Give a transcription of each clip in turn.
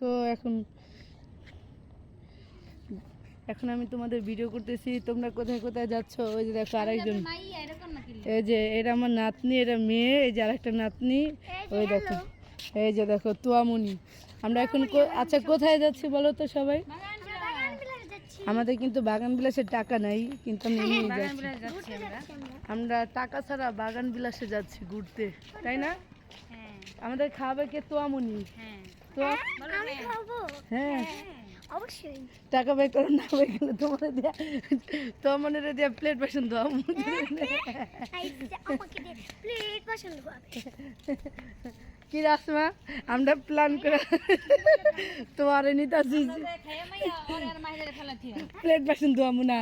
দেখো এখন এখন আমি তোমাদের ভিডিও করতেছি তোমরা কোথায় কোথায় যাচ্ছ? ওই যে দেখো আরেকজন। এই যে এটা আমার নাতনি এটা মেয়ে এই যে আরেকটা নাতনি ওই দেখো। এই যে দেখো তোয়ামুনি। আমরা এখন কো- আচ্ছা কোথায় যাচ্ছি বলো তো সবাই? আমাদের কিন্তু বাগান বিলাসের টাকা নাই কিন্তু আমরা। যাচ্ছি আমরা। টাকা ছাড়া বাগান বিলাসে যাচ্ছি ঘুরতে তাই না? আমাদের খাওয়াবে কে? তোয়ামুনি। তো? হ্যাঁ অবশ্যই। টাকা বের করে না হয়ে গেলে তোমার দিয়া তোয়ামুনির দিয়া প্লেট বাসন দাও কি রাসমা আমরা প্ল্যান করে তোমার নিতাছি প্লেট বাসন দোয়া মুনা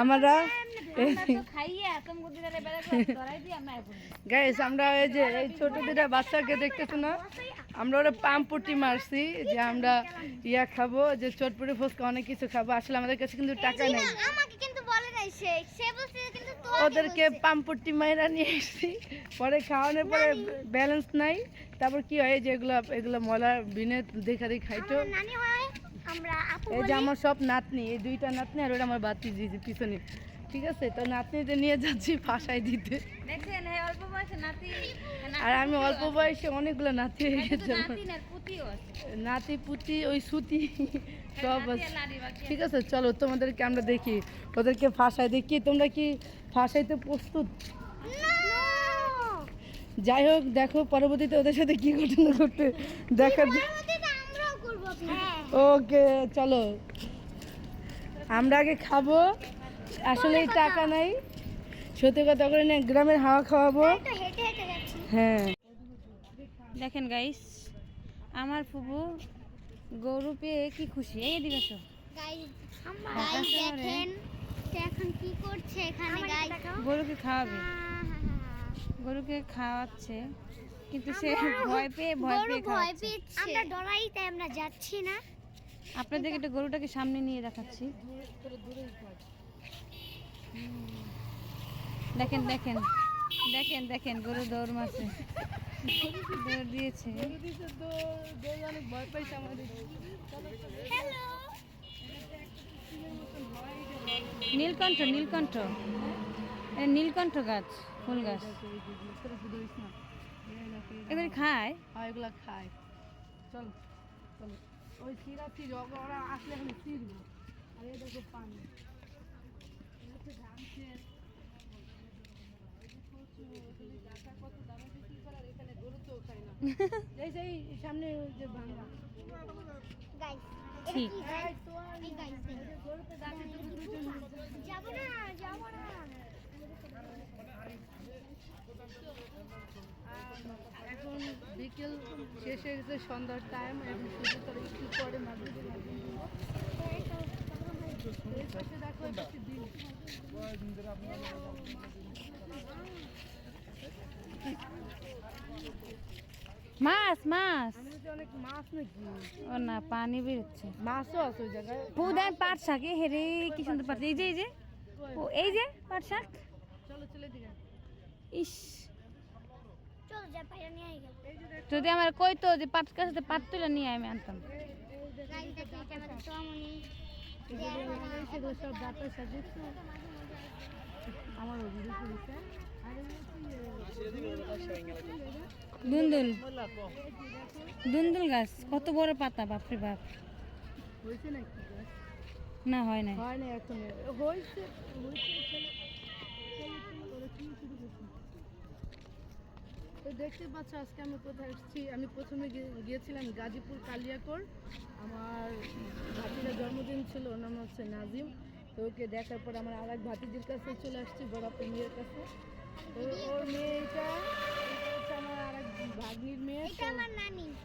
আমরা গাইস আমরা এই যে এই ছোট দুটা বাচ্চাকে দেখতেছো না? আমরা ওরা পাম্পুটি মারছি যে আমরা ইয়া খাব যে চটপটি ফুচকা অনেক কিছু খাব। আসলে আমাদের কাছে কিন্তু টাকা নেই। আমাকে কিন্তু বলে নাই সে সে বলছে কিন্তু তো ওদেরকে পাম্পুটি মাইরা নিয়ে এসেছি। পরে খাওয়ানোর পরে ব্যালেন্স নাই। তারপর কি হয় যে এগুলো এগুলো ময়লা বিনে দেখা দেখি খাইতো। নানি হয়। আমরা আপু এই যে আমার সব নাতনি এই দুইটা নাতনি আর ওটা আমার বাতি দিয়েছে পিছনে। ঠিক আছে? তো নাতনিদের নিয়ে যাচ্ছি ফাঁসাই দিতে। দেখছেন হ্যাঁ অল্প বয়সে নাতি আর আমি অল্প বয়সে অনেকগুলো নাতি হয়ে গেছে নাতি পুতি ওই সুতি সব নারী বাকি ঠিক আছে। চলো তোমাদেরকে আমরা দেখি। ওদেরকে ফাঁসাই দেখি। তোমরা কি ফাঁসাইতে প্রস্তুত? যাই হোক দেখো পরবর্তীতে ওদের সাথে কি ঘটনা ঘটতে দেখার হ্যাঁ ওকে চলো। আমরা আগে খাব। আসলে টাকা নাই। সত্যি কথা করে না গ্রামের হাওয়া খাওয়াবো। হ্যাঁ। দেখেন গাইস আমার ফুবু গরু পেয়ে কি খুশি? এই দিকে আসো। এখন কি করছে এখানে গরুকে খাওয়াবে। গরুকে খাওয়াচ্ছে। কিন্তু সে ভয় পেয়ে ভয় পেয়ে ভয় পেয়েছে আমরা ডরাই তাই আমরা যাচ্ছি না। আপনাদেরকে একটা গরুটাকে সামনে নিয়ে দেখাচ্ছি। দেখেন দেখেন দেখেন দেখেন গরু দৌড় মারছে। দৌড় দিয়েছে। নীলকণ্ঠ নীলকণ্ঠ। নীলকণ্ঠ গাছ ফুল গাছ। এগুলি খায় হ্যাঁ এগুলা খায় চল চল ওই চিরা চির ওরা আসলে এখানে চিরবো আর এই দেখো পানি সামনে যে ভাঙা। গাইস ঠিক। গাইস গাইস না যাব না আর এখন বিকেল শেষ হয়ে গেছে সন্ধ্যার টাইম এখন শুধু করে একটু পরে মাঝে এই পাশে দেখো এই দিন। মাছ মাছ। অনেক মাছ নাকি? ও না পানি বেরোচ্ছে। মাছও আছে ওই জায়গায়। পাট শাক হেরে কি সুন্দর পাট এই যে এই যে। ও এই যে পাট শাক চলো চলে দিকে ইস চল যা ভাইয়া নিয়ে আই গেল যদি আমার কইতো যে পাট কাছে পাট তুলে নিয়ে আমি আনতাম। দুন্দুল দুন্দুল গাছ কত বড় পাতা বাপরে বাপ? না হয় না হয় না এখন। হয়েছে হয়েছে চলো। চলো, চলো, ওরা কি শুরু করছে? তো দেখতে পাচ্ছ আজকে আমি কোথায় এসেছি। আমি প্রথমে গিয়ে- গিয়েছিলাম গাজীপুর কালিয়াকোর। আমার ভাতিজার জন্মদিন ছিল ওর নাম হচ্ছে নাজিম। তো ওকে দেখার পর আমার আর এক ভাতিজির কাছে চলে আসছি বড়াপুর মেয়ের কাছে। তো ওর মেয়েটা আমার আর এক ভাগ্নির মেয়ে।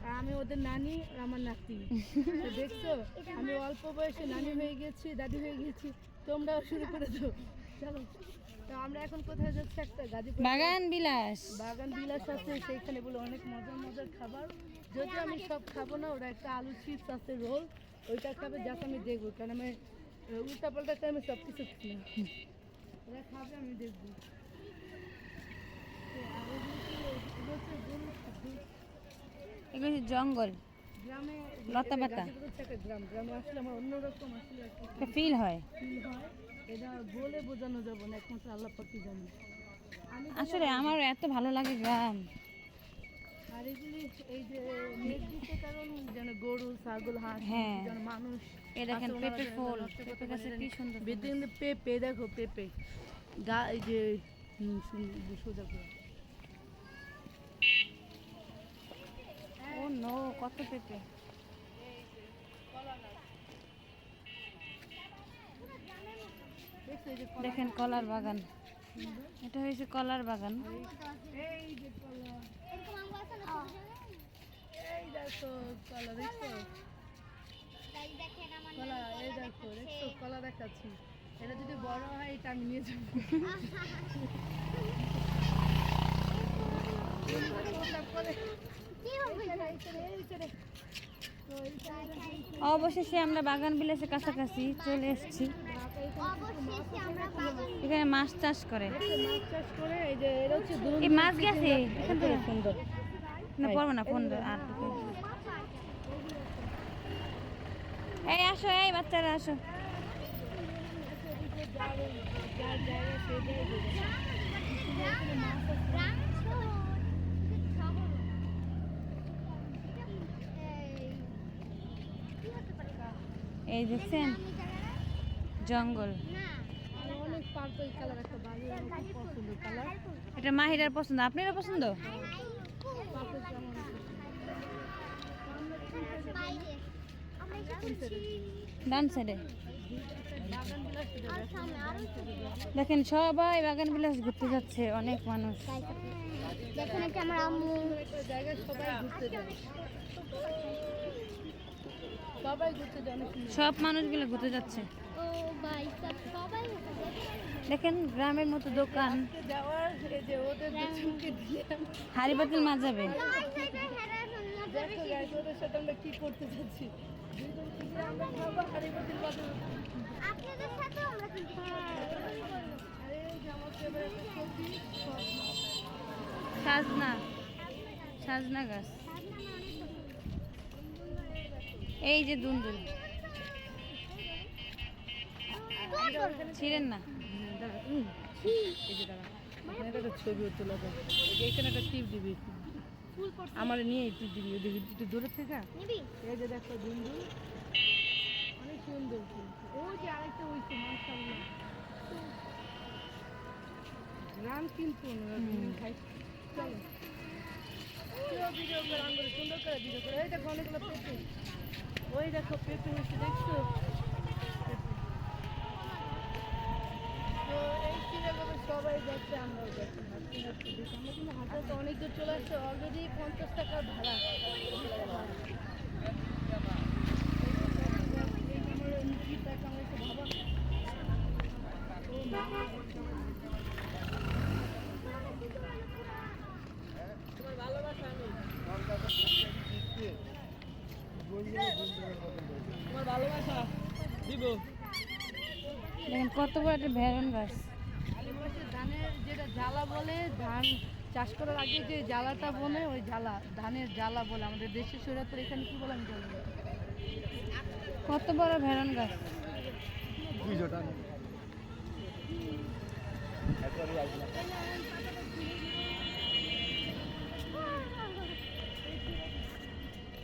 আমি ওদের নানি আমার নাতি। দেখছ আমি অল্প বয়সে নানি হয়ে গেছি দাদি হয়ে গেছি। তোমরাও শুরু করে দাও। চলো। আমরা এখন কোথায় যাচ্ছি? একটা গাজীপুর। বাগান বিলাস। বাগান বিলাস আছে সেইখানে বলে অনেক মজার মজার খাবার। যদি আমি সব খাব না ওরা একটা আলু চিপস আছে রোল। ওইটা খাবে যাতে আমি দেখব কারণ আমি উল্টা পাল্টা আমি সব কিছু খাই ওরা খাবে আমি দেখব। এগুলো জঙ্গল। গ্রামে লতা পাতা। গ্রাম। গ্রামে আসলে আমার অন্যরকম আসলে ফিল হয়। ফিল হয়। এটা বলে বোঝানো যাবে না একমাত্র আল্লাহ পাকি জানে। আসলে আমার এত ভালো লাগে গ্রাম। আর এগুলি এই যে নেট কারণ যেন গরু ছাগল হাঁস হ্যাঁ। যেন মানুষ দেখেন পেঁপে ফুল। পেঁপে গাছে কি সুন্দর বেতে কিন্তু পেঁপে দেখো পেঁপে। গা এই যে সোজা করে। ও নো কত পেঁপে? দেখেন কলার বাগান এটা হয়েছে কলার বাগান কলা দেখাচ্ছে। এটা যদি বড় হয় এটা আমি নিয়ে যাব কি হবে অবশেষে আমরা বাগান বিলাসের কাছাকাছি চলে এসেছি। এখানে মাছ চাষ করে। মাছ গেছে? না, পড়ব না, ফোন আর এই আসো, এই বাচ্চারা আসো শহর শহর এই কি হতে পারে এই দেখছেন আমি জায়গাটা জঙ্গল না অনেক পার্পল কালার একটা বাড়ি আমার খুব পছন্দ জঙ্গল। এটা মাহিরার পছন্দ। আপনারও পছন্দ? দেখেন সবাই বাগান বিলাস ঘুরতে যাচ্ছে, অনেক মানুষ। দেখুন আমার আম্মু। জায়গায় সবাই ঘুরতে যায় সবাই ঘুরতে যায় অনেক সুন্দর। সব মানুষগুলো ঘুরতে যাচ্ছে। দেখেন গ্রামের মতো দোকান। আজকে যাওয়ার এই যে ওদের হাড়ি পাতিল মাছ। যাবে। সাজনা। সাজনা গাছ। এই যে দুন্দুল। ছিলেন না? তোলা যায় যে এখানে একটা টিপ দিবি আমার নিয়ে একটু দিবি ওদিকে একটু দূরে থেকে। এই যে দেখো বিন্দু অনেক সুন্দর ওই যে আরেকটা ওই তো মাশাআল্লাহ কিন্তু চলো। ভিডিও করে সুন্দর করে ভিডিও করে। এই দেখো অনেকগুলো ওই দেখো, পেঁপে হয়েছে দেখছ। তো এই চিড়িয়াখানা সবাই যাচ্ছে আমরা কিন্তু হাঁটতে অনেক দূর চলে আসছে অলরেডি পঞ্চাশ টাকা ভাড়া। বড় একটা ভেরন গাছ। ধানের যেটা জ্বালা বলে ধান চাষ করার আগে যে জ্বালাটা বলে ওই জ্বালা ধানের জ্বালা বলে আমাদের দেশের সৈরাতের এখানে কি বলে আমি জানি কত বড় ভেরন গাছ?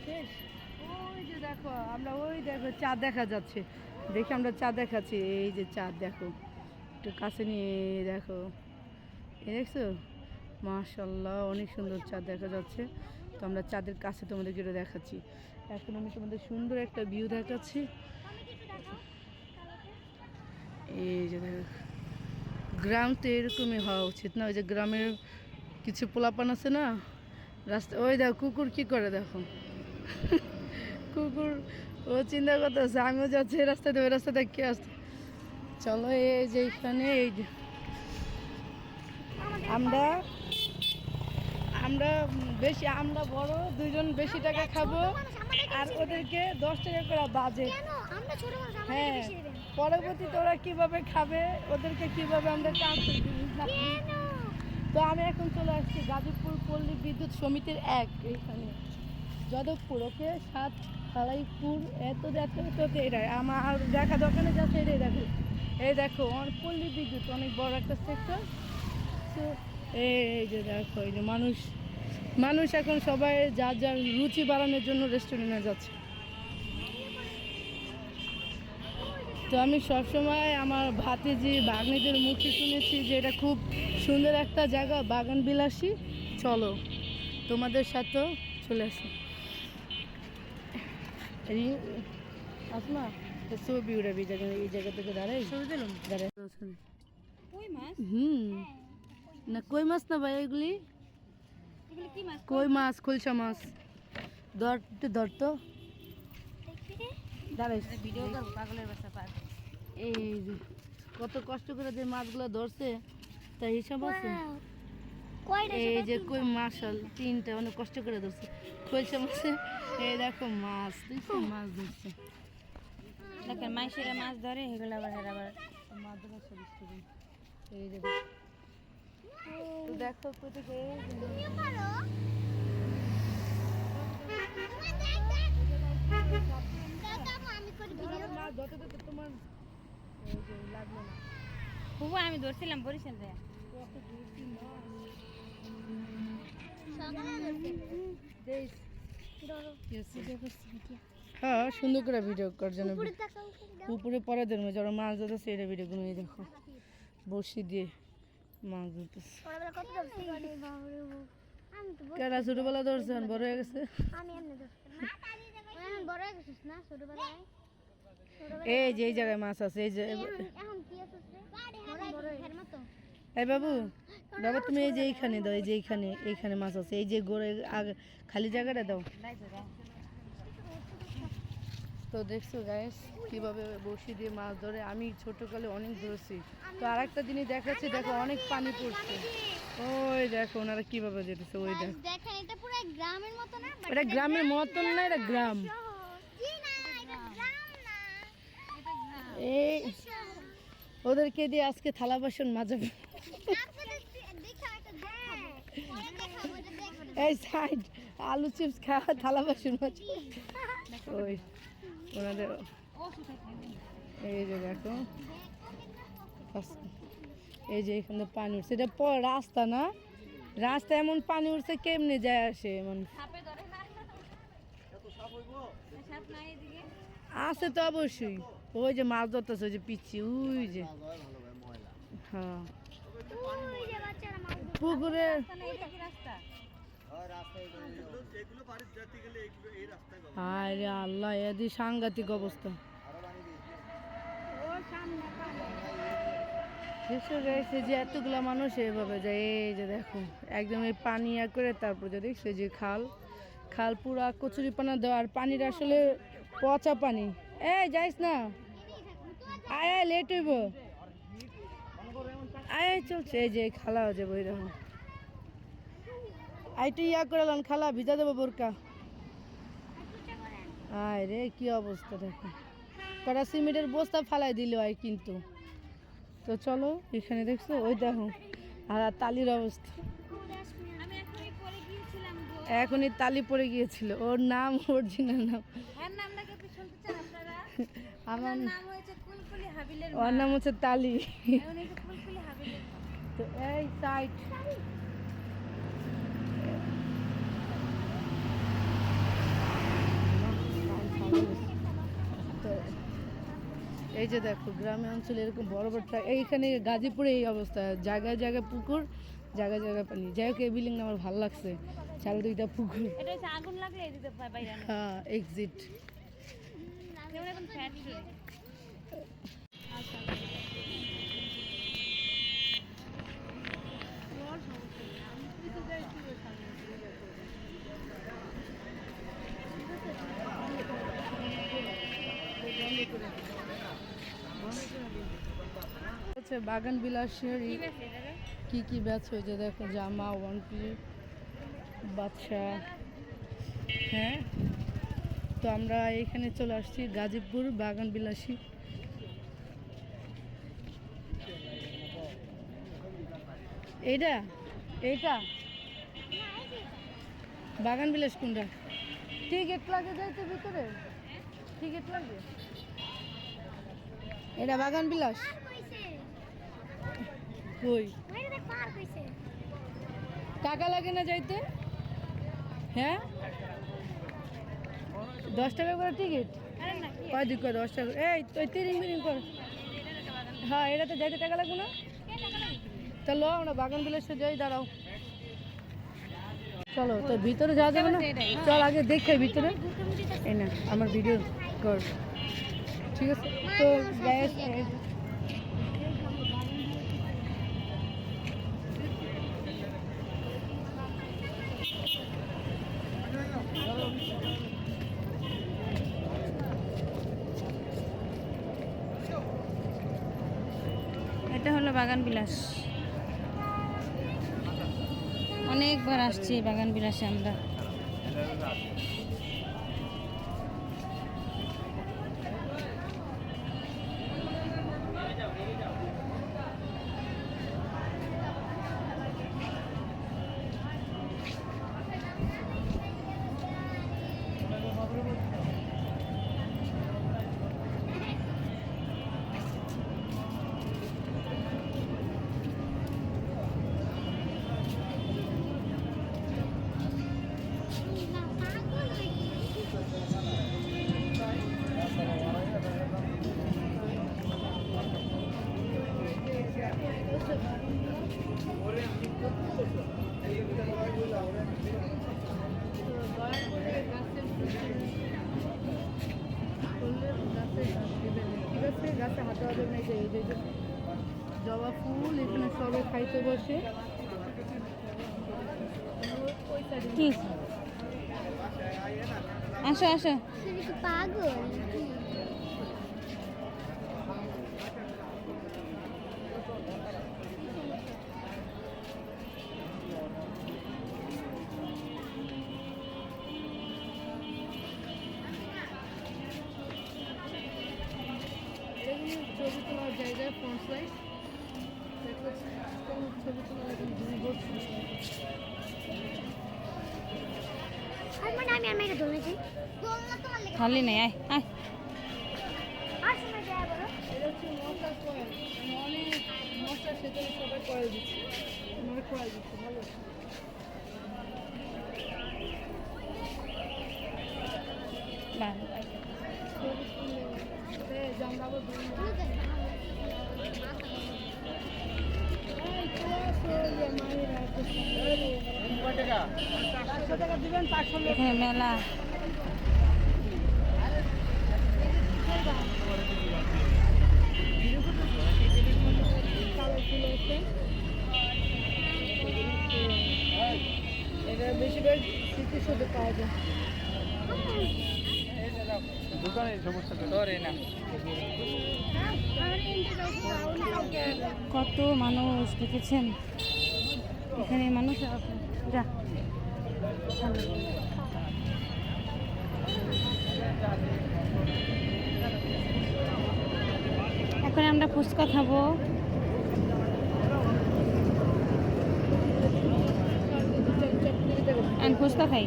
শেষ ওই যে দেখো আমরা ওই দেখো চাঁদ দেখা যাচ্ছে। দেখি আমরা চাঁদ দেখাচ্ছি। এই যে চাঁদ দেখো। একটু কাছে নিয়ে দেখো। এই দেখছ? মাশাল্লাহ অনেক সুন্দর চাঁদ দেখা যাচ্ছে। তো আমরা চাঁদের কাছে তোমাদেরকে এটা দেখাচ্ছি। এখন আমি তোমাদের সুন্দর একটা ভিউ দেখাচ্ছি। এই যে দেখো। গ্রাম তো এরকমই হওয়া উচিত না। ওই যে গ্রামের কিছু পোলাপান আছে না, রাস্তা ওই দেখো, কুকুর কি করে দেখো? কুকুর ও চিন্তা করতেছে, আমিও যাচ্ছি এই রাস্তাতে ওই রাস্তাতে কে আসছে? চলো এই যে এখানে এই যে। আমরা আমরা বেশি, আমরা বড়, দুইজন বেশি টাকা খাব, আর ওদেরকে দশ টাকা করে বাজে। হ্যাঁ পরবর্তীতে ওরা কীভাবে খাবে, ওদেরকে কীভাবে আমরা চান্স তো আমি এখন চলে আসছি গাজীপুর পল্লী বিদ্যুৎ সমিতির এক, এইখানে। যাদবপুর, ওকে? সাত খালাইপুর এত এত এত এটাই। আমার দেখা দোকানে যাচ্ছে এটাই দেখো। এই দেখো, অনেক পল্লী বিদ্যুৎ, অনেক বড় একটা সেক্টর তো এই যে দেখো, এই যে মানুষ মানুষ এখন সবাই যার যার রুচি বাড়ানোর জন্য রেস্টুরেন্টে যাচ্ছে। তো আমি সবসময় আমার ভাতিজি বাগনিদের মুখে শুনেছি যে এটা খুব সুন্দর একটা জায়গা বাগান বিলাসী চলো, তোমাদের সাথেও চলে আসো। আসমা ছবি উড়াবি এই জায়গা থেকে দাঁড়াই দাঁড়াই হুম না কই মাছ না ভাই এগুলি এগুলো কি মাছ কই মাছ খোলসা মাছ ধর একটু ধর তো দাঁড়াই ভিডিও পাগলের বাসা পার এই কত কষ্ট করে যে মাছগুলো ধরছে তার হিসাব আছে এই যে কই মাছাল তিনটা অনেক কষ্ট করে ধরছে। খোলসা মাছে এই দেখো মাছ দেখছ মাছ ধরছে। দেখেন মাইসেরা মাছ ধরে এগুলো আবার হেরা আবার মাদ্রাসা স্টুডেন্ট এই দেখো। তো দেখো কোথাকে মাছ। আমি ধরছিলাম বরিশাল রে হ্যাঁ সুন্দর করে ভিডিও করার জন্য উপরে পরে দেবো যারা মাছ ধরতেছে এটা ভিডিও গুলো এই দেখো। বসি দিয়ে মাছ ধরতেছে। কেরা ছোটবেলা ধরছে বড় হয়ে গেছে? এই যে এই জায়গায় মাছ আছে এই যে এই বাবু বাবা তুমি এই যে এইখানে দাও এই যে এইখানে এইখানে মাছ আছে এই যে গোড়ে আগে খালি জায়গাটা দাও। তো দেখছ গাইস কীভাবে বসি দিয়ে মাছ ধরে আমি ছোটকালে অনেক ধরেছি। তো আর একটা জিনিস দেখাচ্ছি দেখো অনেক পানি পড়ছে। ওই দেখো ওনারা কীভাবে যেতেছে ওই দেখো। এটা গ্রামের মতন না এটা গ্রাম। এই ওদেরকে দিয়ে আজকে থালা বাসন মাজাবে আপনাদের দেখা একটা দেখাবো পরে দেখাবো এটা দেখবেন এই সাইড আলু চিপস খাওয়া থালা বাসন ওই ওনাদের এই যে দেখো। এই যে এখানে পানি উঠছে। এটা রাস্তা না? রাস্তা এমন পানি উঠছে কেমনে যায় আসে? এমন সাপে ধরে না সাপ নাই এদিকে আছে তো অবশ্যই। ওই যে মাছ ধরতেছে ওই যে পিচ্ছি ওই যে। হ্যাঁ। পুকুরে আরে আল্লাহ এদি সাংঘাতিক অবস্থা। এতগুলা মানুষ এভাবে যায়, এই যে দেখো, একদম এই পানি ইয়া করে তারপর যে দেখছ যে খাল খাল পুরা কচুরি পানা দেওয়া, আর পানির আসলে পচা পানি। এই যাইস না। আয় লেট হইব। আয় চলছে, এই যে খালা হয়ে যাব এরকম আইটু ইয়া করলাম খালা ভিজা দেবো বোরকা। আয় রে কি অবস্থা দেখো। কটা সিমেন্টের বস্তা ফালাই দিল আয় কিন্তু। তো চলো এখানে দেখছ ওই দেখো আর তালির অবস্থা। এখনই তালি পড়ে গিয়েছিল ওর নাম অরিজিনাল নাম। হ্যাঁ আমার ওর নাম হচ্ছে তালি। মা। তো এই সাইড তো এই যে দেখো গ্রামে অঞ্চলে এরকম বড় বড় ট্রাক এইখানে গাজীপুরে এই অবস্থা। জায়গায় জায়গায় পুকুর জায়গায় জায়গায় পানি। যাই হোক এই বিল্ডিং আমার ভালো লাগছে। চারিদিকটা পুকুর। আগুন লাগলে। হ্যাঁ এক্সিট হচ্ছে বাগান বিলাসের কি কি ব্যাচ হয়েছে? দেখো, জামা ওয়ান পিস বাচ্চা। হ্যাঁ? তো আমরা এখানে চলে আসছি গাজীপুর বাগান বিলাসী। এইটা? এইটা? বাগান বিলাস কোনটা? টিকিট লাগে যাইতে ভিতরে। টিকিট লাগে। এটা বাগান বিলাস? কই? টাকা লাগে না যাইতে? হ্যাঁ? দশ টাকা করে টিকিট? কয় দিক দশ টাকা? এই তুই তিরিং বিরিং কর হ্যাঁ এটাতে যাইতে টাকা লাগবে না? চলো আমরা বাগান বিলাসে যাই, দাঁড়াও। চলো, তো ভিতরে যাওয়া যাবে না? চল আগে দেখে ভিতরে। এই না, আমার ভিডিও কর। ঠিক আছে? তো গ্যাস এটা হলো বাগান বিলাস। অনেকবার আসছি বাগান বিলাসে আমরা। জবা ফুল এখানে সবে খাইতে বসে। কি? আসো আসো। পাগল জায়গায় ফ্রন্ট সাইড ছবি লেগে খালি নেই আয় আয়। আর এখানে মেলা বেশিরভাগ কত মানুষ দেখেছেন এখানে মানুষ। এখন আমরা ফুচকা খাব। ফুচকা খাই।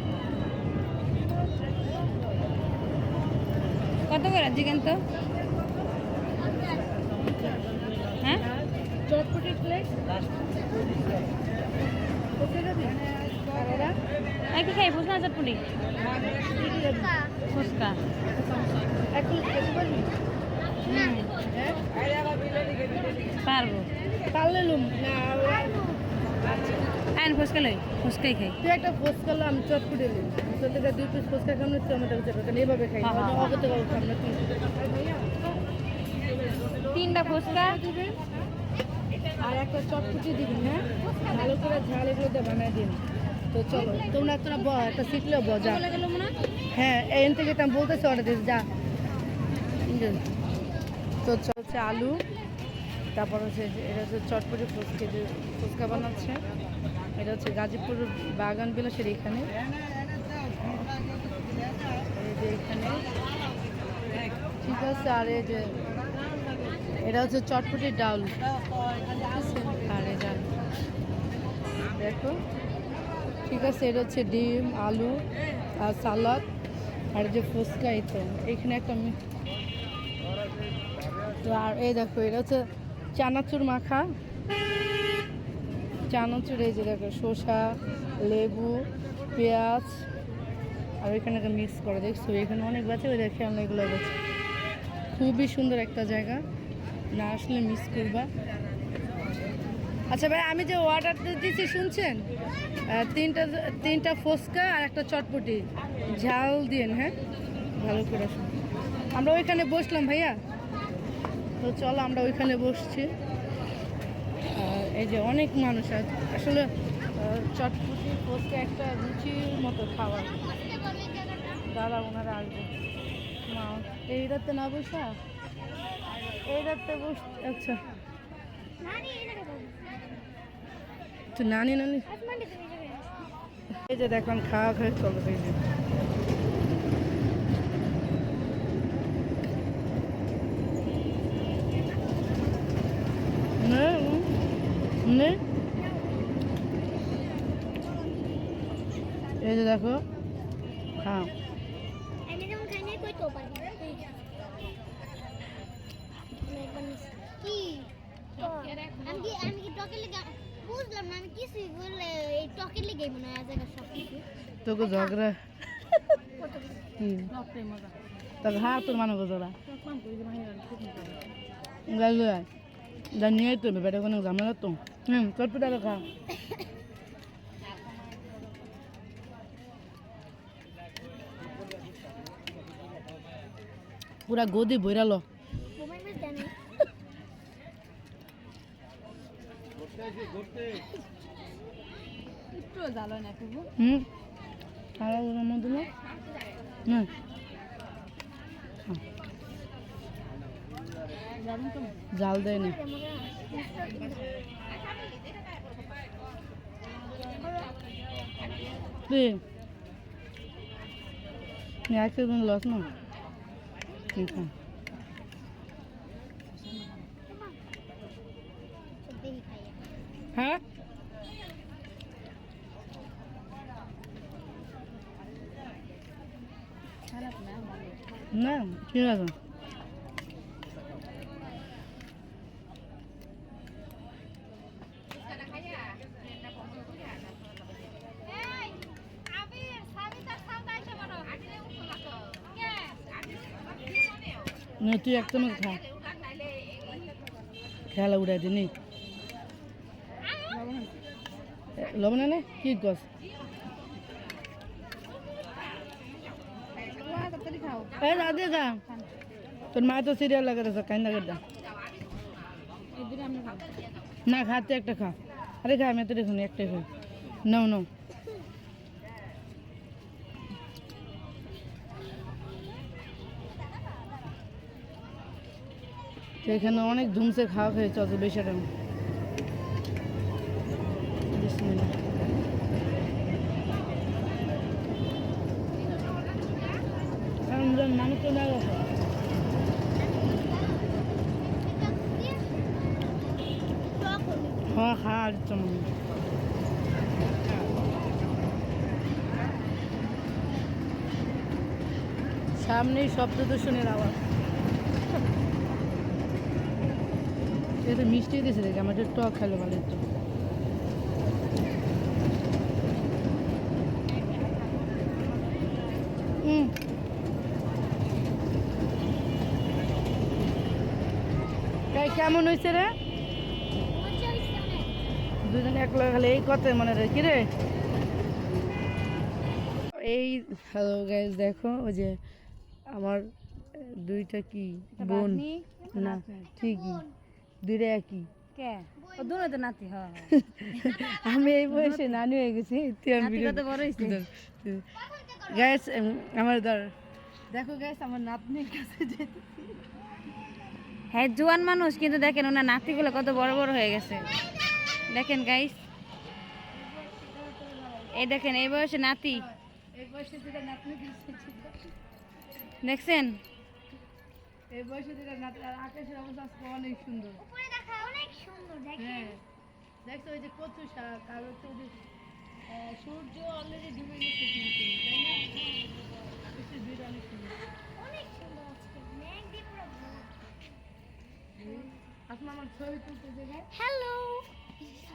কত করে চিকেন তো? হ্যাঁ? চটপটি প্লেট কি খাই? ফুচকা না চটপুটি ফুচকা। এক প্লেট খেতে পারবি? পারলে লুম। আইন ফুচকা লই। ফুচকাই খাই। তুই একটা পোস্ট করল আমি চটপটি তোর থেকে দুই পিস ফুচকা খাম না টমেটো চটপটি কারণ এইভাবে খাই। অগত খাম না তুই তিনটা ফুচকা। আর একটা চটপটি দিবেন হ্যাঁ? ভালো করে ঝাল এগুলো দিয়ে বানায় দিন তো চলো, তোমরা তোরা ব একটা শিখলে ব যা। বলে গেল মনে হয়? এন থেকে এটা বলতেছি অর্ডার দিতে যা। তো হচ্ছে আলু, তারপর হচ্ছে, এটা হচ্ছে চটপটি ফুচকা যে ফুচকা বানাচ্ছে। এটা হচ্ছে গাজীপুর বাগান বিলাসের এখানে। ঠিক আছে, আর এই যে এটা হচ্ছে চটপটির ডাউল আর এটা দেখো। ঠিক আছে, এটা হচ্ছে ডিম, আলু আর সালাদ। আর যে ফুচকা, এই তো। এখানে একটা আর এই দেখো, এটা হচ্ছে চানাচুর মাখা। চানাচুর, এই যে দেখো, শসা, লেবু, পেঁয়াজ। আর ওইখানে একটা মিক্স করে, দেখছ? এখানে অনেক বাচ্চা ওই দেখে এগুলো বাচ্চা খুবই সুন্দর একটা জায়গা। না আসলে মিস করবা। আচ্ছা ভাই, আমি যে অর্ডারটা দিয়েছি শুনছেন? তিনটা তিনটা ফুচকা আর একটা চটপটি। ঝাল দিয়েন হ্যাঁ? ভালো করে আমরা ওইখানে বসলাম ভাইয়া। তো চলো, আমরা ওইখানে বসছি। আর এই যে অনেক মানুষ আছে আসলে চটপটি ফুচকা একটা রুচির মতো খাবার। দাদা, ওনারা আসবে। না এই রাতে না বসা এই রাতে বস আচ্ছা। তো নানি নানি। এই যে দেখুন, খাওয়া খেয়ে চলো এই যে। দেখো কি আমি কি টকের লেগে বুঝলাম না আমি কিছুই বললে এই টকের লেগে মনে হয় আজাগা সব কিছু। তোকে ঝগড়া। হুম তবে হ্যাঁ তোর মানো গোজরা গাল যা নিয়ে তো বেটা কোনো ঝামেলা তো। হুম চটপটা খা। পুরা গদি বইরালো মোবাইল মাছ জানি একটু জ্বালো না ফুবু হুম? খাওয়া ওর মধ্যে না জাল দেয় না। একশো লস না ঠিক আছে দেখি খাইয়া হ্যাঁ না ঠিক আছে তুই একদম খা। খেলা উড়াই দিনি। লবণ নে কি গছ তাড়াতাড়ি খাও এই রাধে খা তোর মা তো সিরিয়াল লাগাতেছে কাইন্দা করতে এই দুটো আমরা খাব না খাতে একটা খা আরে খা আমি তো দেখুন একটাই খাই নাও নাও তো এখানে অনেক ধুমসে খাওয়া খেয়েছে অত বেশি টাইম বিসমিল্লাহ। আমরা মানুষ তো না গেছে খা আর চমন সামনেই শব্দ দূষণের আওয়াজ। এটা মিষ্টি দিয়েছে দেখে একটু টক খেলো ভালো তাই কেমন হয়েছে রে? খালি এই মনে রে? কিরে এই হ্যালো গাইজ দেখো ওই যে আমার দুইটা কি? বোন। না ঠিকই। দুইটা একই। হ্যাঁ আমি এই বয়সে নানি হয়ে গেছি? গ্যাস আমার ধর। দেখো গ্যাস আমার নাতনির কাছে হ্যাঁ জোয়ান মানুষ কিন্তু দেখেন ওনার নাতিগুলো কত বড় বড় হয়ে গেছে। দেখেন গাইস এই দেখেন এই বয়সে নাতি। দেখছেন? এই বয়সে যেটা আকাশের অবস্থা অনেক সুন্দর। অনেক সুন্দর হ্যাঁ। ওই যে কচু শাক আর সূর্য অলরেডি অনেক সুন্দর। অনেক সুন্দর আচ্ছা, আমার ছবি হ্যালো। Sí.